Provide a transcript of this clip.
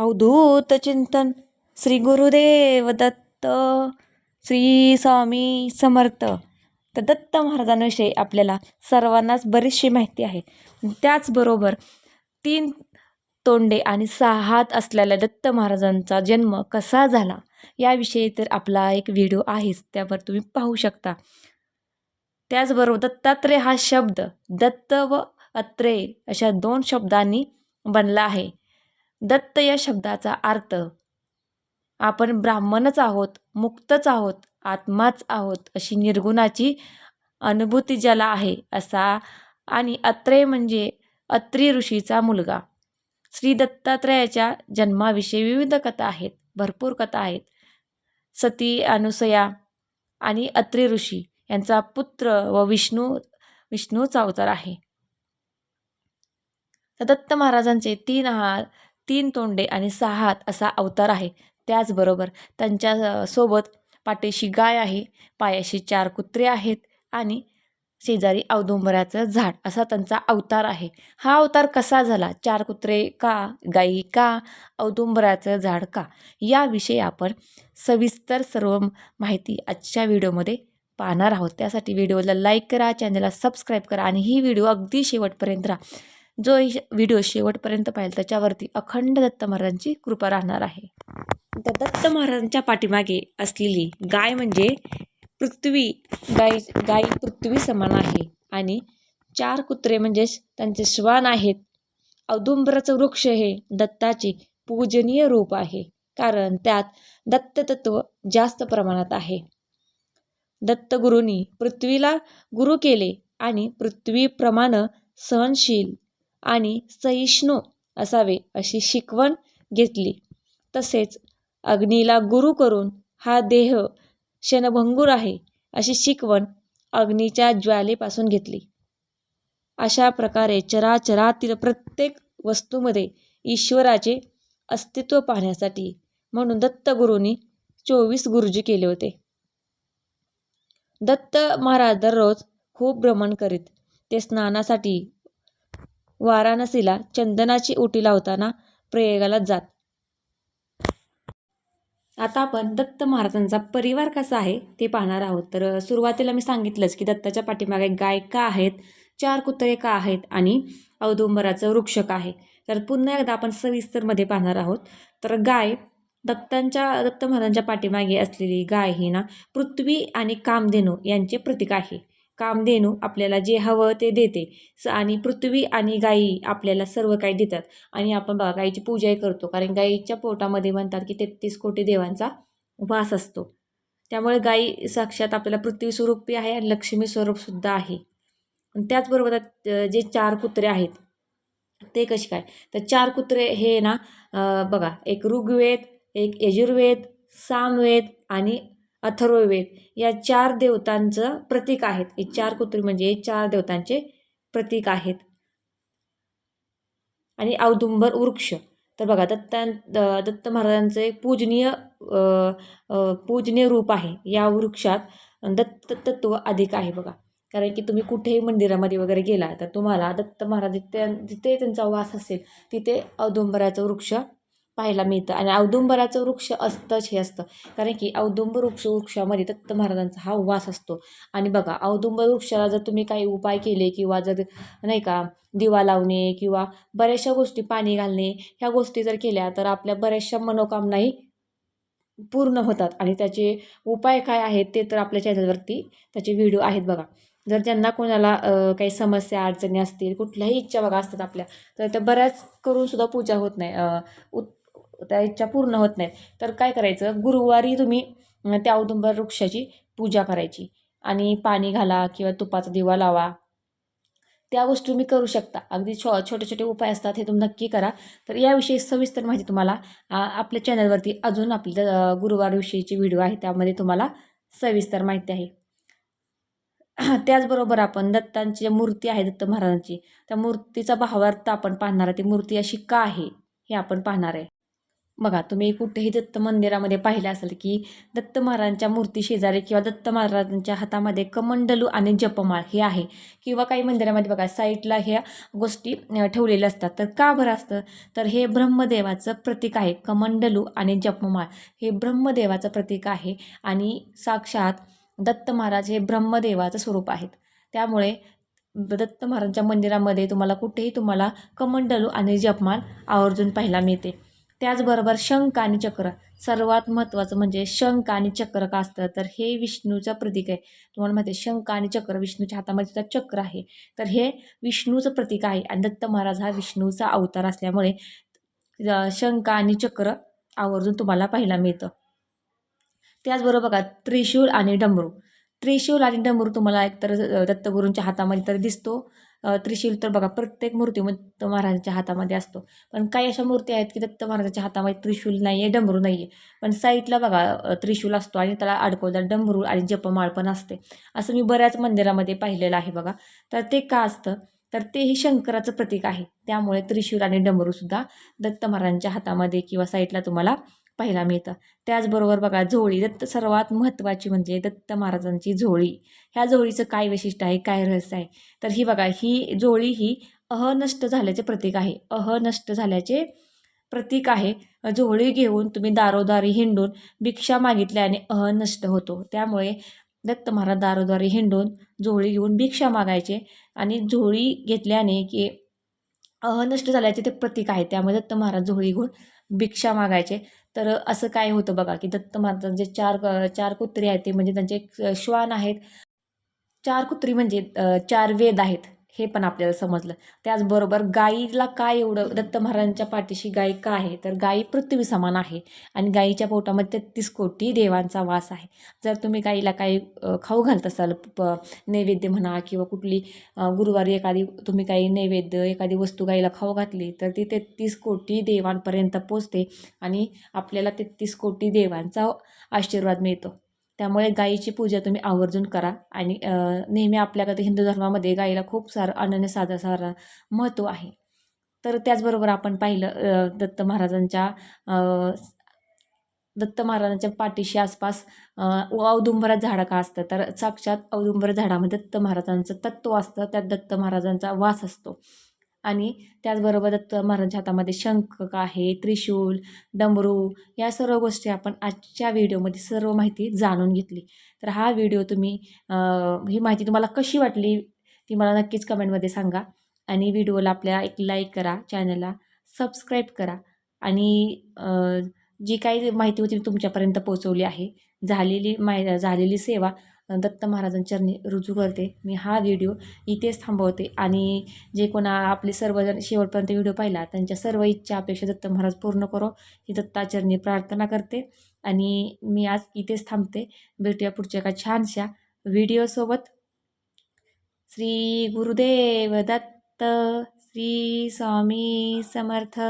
अवधूत चिंतन श्री गुरुदेव दत्त श्री स्वामी समर्थ तर दत्त महाराजांविषयी आपल्याला सर्वांनाच बरीचशी माहिती आहे. त्याचबरोबर तीन तोंडे आणि सहा हात असलेल्या दत्त महाराजांचा जन्म कसा झाला याविषयी तर आपला एक व्हिडिओ आहेच त्यावर तुम्ही पाहू शकता. त्याचबरोबर दत्तात्रय हा शब्द दत्त व अत्रेय अशा दोन शब्दांनी बनला आहे. दत्त या शब्दाचा अर्थ आपण ब्राह्मणच आहोत मुक्तच आहोत आत्माच आहोत अशी निर्गुणाची अनुभूती ज्याला आहे असा आणि अत्रेय म्हणजे अत्री ऋषीचा मुलगा. श्री दत्तात्रयाच्या जन्माविषयी विविध कथा आहेत भरपूर कथा आहेत. सती अनुसया आणि अत्री ऋषी यांचा पुत्र व विष्णू विष्णूचा अवतार आहे. दत्त महाराजांचे तीन आहार तीन तोंडे आणि सहा हात असा अवतार आहे. त्याचबरोबर त्यांच्यासोबत पाठीशी गाय आहे पायाशी चार कुत्रे आहेत आणि शेजारी औदुंबऱ्याचं झाड असा त्यांचा अवतार आहे. हा अवतार कसा झाला? चार कुत्रे का? गायी का? औदुंबऱ्याचं झाड का? याविषयी आपण सविस्तर सर्व माहिती आजच्या व्हिडिओमध्ये पाहणार आहोत. त्यासाठी व्हिडिओला लाईक करा चॅनलला सबस्क्राईब करा आणि ही व्हिडिओ अगदी शेवटपर्यंत राहा. जो व्हिडिओ शेवटपर्यंत पाहिजे त्याच्यावरती अखंड दत्त महाराजांची कृपा राहणार आहे. तर दत्त महाराजांच्या पाठीमागे असलेली गाय म्हणजे पृथ्वी गाय गाय पृथ्वी समान आहे. आणि चार कुत्रे म्हणजेच त्यांचे श्वान आहेत. औदुंबराचं वृक्ष हे दत्ताचे पूजनीय रूप आहे. कारण त्यात दत्ततत्व जास्त प्रमाणात आहे. दत्तगुरूंनी पृथ्वीला गुरु केले आणि पृथ्वीप्रमाणे सहनशील आणि सहिष्णू असावे अशी शिकवण घेतली. तसेच अग्नीला गुरु करून हा देह क्षणभंगूर आहे अशी शिकवण अग्नीच्या ज्वालेपासून घेतली. अशा प्रकारे चराचरातील प्रत्येक वस्तूमध्ये ईश्वराचे अस्तित्व पाहण्यासाठी म्हणून दत्तगुरूंनी चोवीस गुरुजी केले होते. दत्त महाराज दररोज खूप भ्रमण करीत ते स्नानासाठी वाराणसीला चंदनाची ओटी लावताना प्रयागाला जात. आता आपण दत्त महाराजांचा परिवार कसा आहे ते पाहणार आहोत. तर सुरुवातीला मी सांगितलंच की दत्ताच्या पाठीमागे गाय का आहेत चार कुत्रे का आहेत आणि औदुंबराचं वृक्ष का आहे. तर पुन्हा एकदा आपण सविस्तरमध्ये पाहणार आहोत. तर गाय दत्तांच्या दत्त महाराजांच्या पाठीमागे असलेली गाय ही ना पृथ्वी आणि कामधेनू यांचे प्रतीक आहे. कामधेनू आपल्याला जे हवं ते देते. स आणि पृथ्वी आणि गायी आपल्याला सर्व काही देतात. आणि आपण बघा गाईची पूजाही करतो. कारण गाईच्या पोटामध्ये म्हणतात की तेहतीस कोटी देवांचा वास असतो. त्यामुळे गाई साक्षात आपल्याला पृथ्वी स्वरूपी आहे आणि लक्ष्मी स्वरूपसुद्धा आहे. त्याचबरोबर जे चार कुत्रे आहेत ते कसे काय? तर चार कुत्रे हे ना बघा एक ऋग्वेद एक यजुर्वेद सामवेद आणि अथर्ववेद या चार देवतांचं प्रतीक आहेत. हे चार कुत्री म्हणजे हे चार देवतांचे प्रतीक आहेत. आणि औदुंबर वृक्ष. तर बघा दत्तां दत्त महाराजांचं एक पूजनीय पूजनीय रूप आहे. या वृक्षात दत्त तत्व अधिक आहे बघा. कारण की तुम्ही कुठेही मंदिरामध्ये वगैरे गेला तर तुम्हाला दत्त महाराज जिथे त्यांचा वास असेल तिथे औदुंबराचं वृक्ष पाहायला मिळतं. आणि औदुंबराचं वृक्ष असतंच हे असतं. कारण की औदुंबर वृक्ष वृक्षामध्ये दत्त महाराजांचा हा वास असतो. आणि बघा औदुंबर वृक्षाला जर तुम्ही काही उपाय केले किंवा जर नाही का दिवा लावणे किंवा बऱ्याचशा गोष्टी पाणी घालणे ह्या गोष्टी जर केल्या तर आपल्या बऱ्याचशा मनोकामनाही पूर्ण होतात. आणि त्याचे उपाय काय आहेत ते तर आपल्या चॅनलवरती त्याचे व्हिडिओ आहेत बघा. जर ज्यांना कोणाला काही समस्या अडचणी असतील कुठल्याही इच्छा बघा असतात आपल्या तर त्या बऱ्याच करून सुद्धा पूजा होत नाही. उत त्या इच्छा पूर्ण होत नाहीत. तर काय करायचं? गुरुवारी तुम्ही त्या औदुंबर वृक्षाची पूजा करायची आणि पाणी घाला किंवा तुपाचा दिवा लावा. त्या गोष्टी तुम्ही करू शकता. अगदी छो छोटे छोटे उपाय असतात हे तुम्ही नक्की करा. तर याविषयी सविस्तर माहिती तुम्हाला आपल्या चॅनलवरती अजून आपल्या गुरुवारविषयीची व्हिडिओ आहे त्यामध्ये तुम्हाला सविस्तर माहिती आहे. त्याचबरोबर आपण दत्तांची मूर्ती आहे दत्त महाराजांची त्या मूर्तीचा भावार्थ आपण पाहणार आहे. ती मूर्ती अशी का आहे हे आपण पाहणार आहे. बघा तुम्ही कुठेही दत्त मंदिरामध्ये पाहिलं असेल की दत्त महाराजांच्या मूर्ती शेजारी किंवा दत्त महाराजांच्या हातामध्ये कमंडलू आणि जपमाळ हे आहे. किंवा काही मंदिरामध्ये बघा साईडला ह्या गोष्टी ठेवलेल्या असतात. तर का बरं असतं? तर हे ब्रह्मदेवाचं प्रतीक आहे कमंडलू आणि जपमाळ. हे ब्रह्मदेवाचं प्रतीक आहे आणि साक्षात दत्त महाराज हे ब्रह्मदेवाचं स्वरूप आहेत. त्यामुळे दत्त महाराजांच्या मंदिरामध्ये तुम्हाला कुठेही तुम्हाला कमंडलू आणि जपमाळ आवर्जून पाहायला मिळते. त्याचबरोबर शंख आणि चक्र. सर्वात महत्त्वाचं म्हणजे शंख आणि चक्र का असतं? तर हे विष्णूचं प्रतीक आहे. तुम्हाला माहिती आहे शंख आणि चक्र विष्णूच्या हातामध्ये सुद्धा चक्र आहे. तर हे विष्णूचं प्रतीक आहे आणि दत्त महाराज हा विष्णूचा अवतार असल्यामुळे शंख आणि चक्र आवर्जून तुम्हाला पाहायला मिळतं. त्याचबरोबर बघा त्रिशूल आणि डमरू. त्रिशूल आणि डमरू तुम्हाला एकतर दत्तगुरूंच्या हातामध्ये तर दिसतो. त्रिशूल तर बघा प्रत्येक मूर्ती दत्त महाराजांच्या हातामध्ये असतो. पण काही अशा मूर्ती आहेत की दत्त महाराजांच्या हातामध्ये त्रिशूल नाही आहे डमरू नाही आहे पण साईडला बघा त्रिशूल असतो आणि त्याला अडकवलं डमरू आणि जपमाळ पण असते. असं मी बऱ्याच मंदिरामध्ये पाहिलेलं आहे बघा. तर ते का असतं? तर तेही शंकराचं प्रतीक आहे. त्यामुळे त्रिशूल आणि डमरूसुद्धा दत्त महाराजांच्या हातामध्ये किंवा साईडला तुम्हाला पाहायला मिळतं. त्याचबरोबर बघा झोळी दत्त सर्वात महत्त्वाची म्हणजे दत्त महाराजांची झोळी. ह्या झोळीचं काय वैशिष्ट्य आहे काय रहस्य आहे? तर ही बघा ही झोळी ही अहनष्ट झाल्याचे प्रतीक आहे. अहनष्ट झाल्याचे प्रतीक आहे. झोळी घेऊन तुम्ही दारोदारी हिंडून भिक्षा मागितल्याने अह नष्ट होतो. त्यामुळे दत्त महाराज दारोदारी हिंडून झोळी घेऊन भिक्षा मागायचे आणि झोळी घेतल्याने की अह नष्ट झाल्याचे ते प्रतीक आहे. त्यामुळे दत्त महाराज झोळी घेऊन भिक्षा मागायचे. तर असं काय होतं बघा की दत्त महाराजांचे चार चार कुत्री आहेत ते म्हणजे त्यांचे श्वान आहेत. चार कुत्री म्हणजे चार वेद आहेत. हे पण आपल्याला समजलं. त्याचबरोबर गाईला काय एवढं दत्त महाराजांच्या पाठीशी गाय का आहे? तर गाई पृथ्वी समान आहे आणि गाईच्या पोटामध्ये तेहतीस कोटी देवांचा वास आहे. जर तुम्ही गाईला काही खाऊ घालत असाल प नैवेद्य म्हणा किंवा कुठली गुरुवारी एखादी तुम्ही काही नैवेद्य एखादी वस्तू गाईला खाऊ घातली तर ती तेहतीस कोटी देवांपर्यंत पोचते आणि आपल्याला तेहतीस कोटी देवांचा आशीर्वाद मिळतो. त्यामुळे गाईची पूजा तुम्ही आवर्जून करा. आणि नेहमी आपल्याकडे हिंदू धर्मामध्ये गाईला खूप सारं अनन्य साधा सारा महत्त्व आहे. तर त्याचबरोबर आपण पाहिलं दत्त महाराजांच्या दत्त महाराजांच्या पाठीशी आसपास अ, झाडं का असतं तर साक्षात औदुंबर झाडामध्ये दत्त महाराजांचं तत्व असतं. त्यात दत्त महाराजांचा वास असतो. आणि त्याचबरोबर दत्त महाराजांच्या हातामध्ये शंख का आहे त्रिशूल डमरू या सर्व गोष्टी आपण आजच्या व्हिडिओमध्ये सर्व माहिती जाणून घेतली. तर हा व्हिडिओ तुम्ही ही माहिती तुम्हाला कशी वाटली ती मला नक्कीच कमेंटमध्ये सांगा आणि व्हिडिओला आपल्या एक लाईक करा चॅनलला सबस्क्राईब करा आणि जी काही माहिती होती तुमच्यापर्यंत पोहोचवली आहे झालेली माहि झालेली सेवा दत्त महाराजांचरणी रुजू करते. मी हा व्हिडिओ इथेच थांबवते. आणि जे कोणा आपले सर्वजण शेवटपर्यंत व्हिडिओ पाहिला त्यांच्या सर्व इच्छा अपेक्षा दत्त महाराज पूर्ण करो ही दत्ताचरणी प्रार्थना करते. आणि मी आज इथेच थांबते. भेटूया पुढच्या एका छानशा व्हिडिओसोबत श्री गुरुदेव दत्त श्री स्वामी समर्थ.